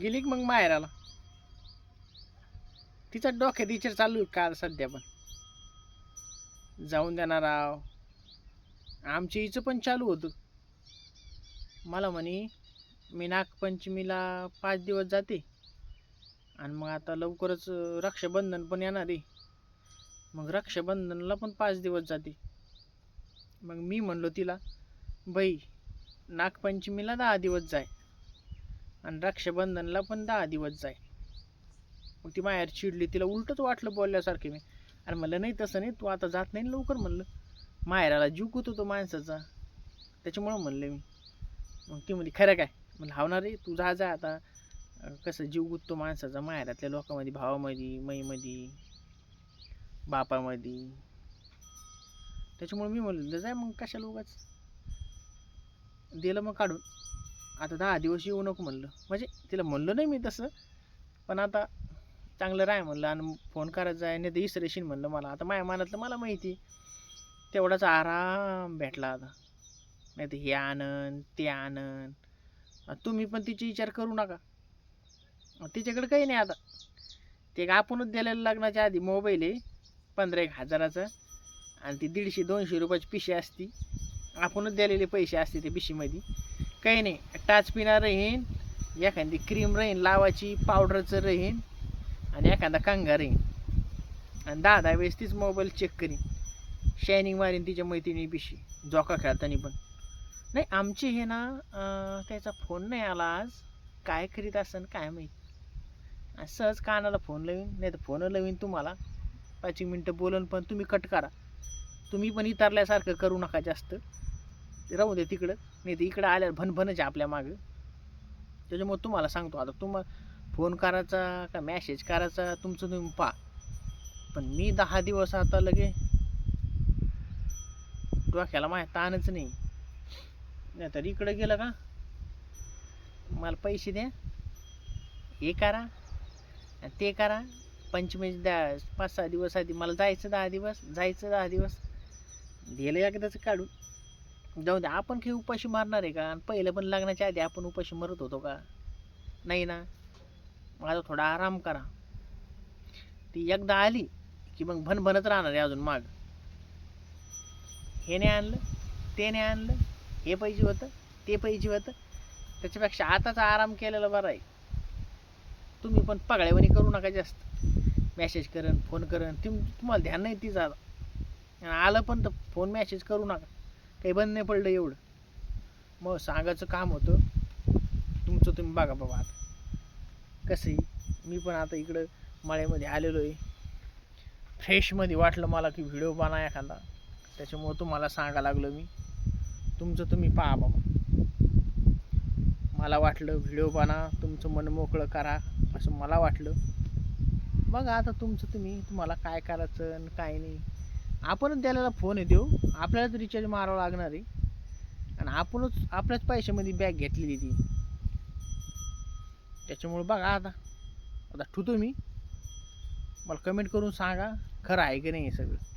गेली की मग माहेराला? तिचा डोक्यात विचार चालू आहे काल सध्या पण. जाऊन देणार राव आमच्या हिचं पण चालू होतं. मला म्हणे मी नागपंचमीला पाच दिवस जाते. आणि मग आता लवकरच रक्षाबंधन पण येणार आहे. मग रक्षाबंधनला पण पाच दिवस जाते. मग मी म्हणलो तिला बाई नागपंचमीला दहा दिवस जाय. आणि रक्षाबंधनला पण दहा दिवस जाय मग ती माहेर चिडली तिला उलटच वाटलं बोलल्यासारखे मी. अरे म्हणलं नाही तसं नाही तू आता जात नाही लवकर म्हणलं. माहेराला जीव गुतो तो माणसाचा. त्याच्यामुळं म्हणलं मी. मग ती म्हणली खरं काय? म्हणलं हावणार रे तू जा जा आता. कसं जीव गुततो माणसाचा माहेरातल्या लोकांमध्ये भावामध्ये मैमध्ये बापामध्ये. त्याच्यामुळे मी म्हणलं जाय मग कशा उगाच? दिलं मग काढून. आता दहा दिवस येऊ नको म्हणलं. म्हणजे तिला म्हणलं नाही मी तसं. पण आता चांगलं राह म्हणलं आणि फोन करायचा आहे नाही तर इसरेशीन म्हणलं मला. आता माया मनातलं मला माहिती तेवढाच आराम भेटला आता. नाही तर हे आनंद ते आनंद. तुम्ही पण तिचे विचार करू नका. तिच्याकडे काही नाही आता. ते आपणच दिलेलं लग्नाच्या आधी मोबाईल आहे पंधरा एक हजाराचा. आणि ती दीडशे दोनशे रुपयाची पिशी असती. आपणच दिलेले पैसे असते ते पिशीमध्ये. काही नाही. टाच पिना राहीन एखादी क्रीम राहीन लावाची पावडरचं राहीन आणि एखादा कांगा राहीन. आणि दहा दहा वेळेस तीच मोबाईल चेक करीन. शायनिंग मारीन तिच्या मैत्रिणी पिशी जोका खेळताना पण. नाही आमचे हे ना त्याचा फोन नाही आला आज. काय करीत असन काय माहीत. आणि सहज कानाला फोन लावीन नाही तर फोन लावीन तुम्हाला. पाच मिनटं बोलून पण तुम्ही कट करा. तुम्ही पण इतरल्यासारखं करू नका जास्त. ते राहू दे तिकडं. नाही तर इकडं आल्यावर भनभनच आहे आपल्या मागं. त्याच्यामुळे तुम्हाला सांगतो आता तुम्हाला फोन करायचा का मॅसेज करायचा तुमचं तुम्ही पहा. पण मी दहा दिवस आता लगे डोक्याला माझ्या ताणच नाही. नाही तर इकडं गेलं का? मला पैसे द्या. हे करा. ते करा. पंचमीस द्या पाच सहा दिवस आधी मला जायचं दहा दिवस जायचं दहा दिवस. दिलं एकदाच काढून. जाऊ दे आपण काही उपाशी मारणार आहे का? आणि पहिलं पण लग्नाच्या आधी आपण उपाशी मरत होतो का? नाही ना? माझा थोडा आराम करा. ती एकदा आली की मग भनभनत राहणार आहे अजून माग. हे नाही आणलं ते नाही आणलं हे पाहिजे होतं ते पाहिजे होतं. त्याच्यापेक्षा आताच आराम केलेला बरा आहे. तुम्ही पण पगड्यावानी करू नका जास्त. मॅसेज करन फोन करन. तुम तुम्हाला ध्यान नाही तीच आता. आलं पण तर फोन मॅसेज करू नका. काही बंद नाही पडलं एवढं. मग सांगायचं काम होतं. तुमचं तुम्ही बघा बाबा आता. कसंही मी पण आता इकडं मळ्यामध्ये आलेलो आहे फ्रेशमध्ये वाटलं मला की व्हिडिओ बना एखादा. त्याच्यामुळं तुम्हाला सांगा लागलो मी. तुमचं तुम्ही पहा बाबा. मला वाटलं व्हिडिओ बना तुमचं मन मोकळं करा असं मला वाटलं. बघा आता तुमचं तुम्ही तुम्हाला काय करायचं आणि काय नाही. आपणच द्यायला फोन आहे देऊ. आपल्यालाच रिचार्ज मारावं लागणार आहे. आणि आपणच आपल्याच पैशामध्ये बॅग घेतलेली ती. त्याच्यामुळे बघा आता. आता ठुतो मी. मला कमेंट करून सांगा. खरं आहे की नाही हे सगळं?